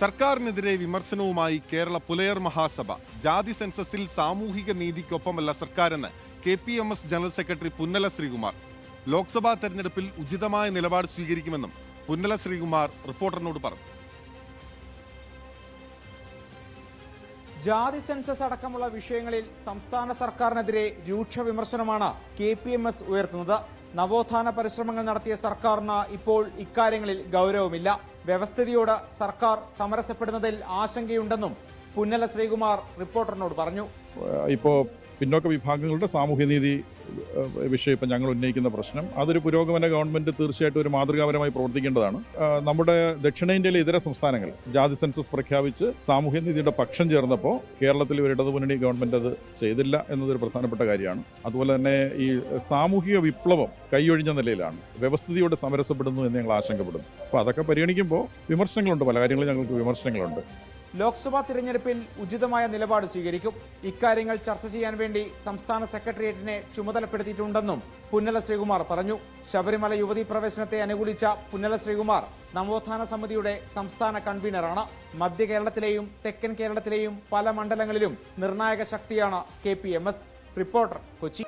സർക്കാരിനെതിരെ വിമർശനവുമായി കേരള പുലയർ മഹാസഭ. ജാതി സെൻസസിൽ സാമൂഹിക നീതിക്കൊപ്പമല്ല സർക്കാരെന്ന് K P M S general secretary Punnala Sreekumar. Lok Sabha തെരഞ്ഞെടുപ്പിൽ ഉചിതമായ നിലപാട് സ്വീകരിക്കുമെന്നും പുന്നല ശ്രീകുമാർ റിപ്പോർട്ടറിനോട് പറഞ്ഞു. ജാതി സെൻസസ് അടക്കമുള്ള വിഷയങ്ങളിൽ സംസ്ഥാന സർക്കാരിനെതിരെ രൂക്ഷ വിമർശനമാണ് കെ പി എം എസ് ഉയർത്തുന്നത്. നവോത്ഥാന പരിശ്രമങ്ങൾ നടത്തിയ സർക്കാരിന് ഇപ്പോൾ ഇക്കാര്യങ്ങളിൽ ഗൗരവമില്ല. വ്യവസ്ഥിതിയോട് സർക്കാർ സമരസപ്പെടുന്നതിൽ ആശങ്കയുണ്ടെന്നും പുന്നല ശ്രീകുമാർ റിപ്പോർട്ടറിനോട് പറഞ്ഞു. ഇപ്പോൾ പിന്നോക്ക വിഭാഗങ്ങളുടെ സാമൂഹ്യനീതി നീതി വിഷയം ഇപ്പം ഞങ്ങൾ ഉന്നയിക്കുന്ന പ്രശ്നം. അതൊരു പുരോഗമന ഗവൺമെന്റ് തീർച്ചയായിട്ടും ഒരു മാതൃകാപരമായി പ്രവർത്തിക്കേണ്ടതാണ്. നമ്മുടെ ദക്ഷിണേന്ത്യയിലെ ഇതര സംസ്ഥാനങ്ങൾ ജാതി സെൻസസ് പ്രഖ്യാപിച്ച് സാമൂഹ്യനീതിയുടെ പക്ഷം ചേർന്നപ്പോൾ കേരളത്തിൽ ഒരു ഇടതുമുന്നണി ഗവൺമെന്റ് അത് ചെയ്തില്ല എന്നതൊരു പ്രധാനപ്പെട്ട കാര്യമാണ്. അതുപോലെ തന്നെ ഈ സാമൂഹിക വിപ്ലവം കൈയൊഴിഞ്ഞ നിലയിലാണ്. വ്യവസ്ഥിതിയോട് സമരസപ്പെടുന്നു എന്ന് ഞങ്ങൾ ആശങ്കപ്പെടുന്നു. അപ്പോൾ അതൊക്കെ പരിഗണിക്കുമ്പോൾ വിമർശനങ്ങളുണ്ട്. പല കാര്യങ്ങളും ഞങ്ങൾക്ക് വിമർശനങ്ങളുണ്ട്. ലോക്സഭാ തിരഞ്ഞെടുപ്പിൽ ഉചിതമായ നിലപാട് സ്വീകരിക്കും. ഇക്കാര്യങ്ങൾ ചർച്ച ചെയ്യാൻ വേണ്ടി സംസ്ഥാന സെക്രട്ടേറിയറ്റിനെ ചുമതലപ്പെടുത്തിയിട്ടുണ്ടെന്നും പുന്നല ശ്രീകുമാർ പറഞ്ഞു. ശബരിമല യുവതീ പ്രവേശനത്തെ അനുകൂലിച്ച പുന്നല ശ്രീകുമാർ നവോത്ഥാന സമിതിയുടെ സംസ്ഥാന കൺവീനറാണ്. മധ്യ കേരളത്തിലെയും തെക്കൻ കേരളത്തിലെയും പല മണ്ഡലങ്ങളിലും നിർണായക ശക്തിയാണ് കെ റിപ്പോർട്ടർ കൊച്ചി.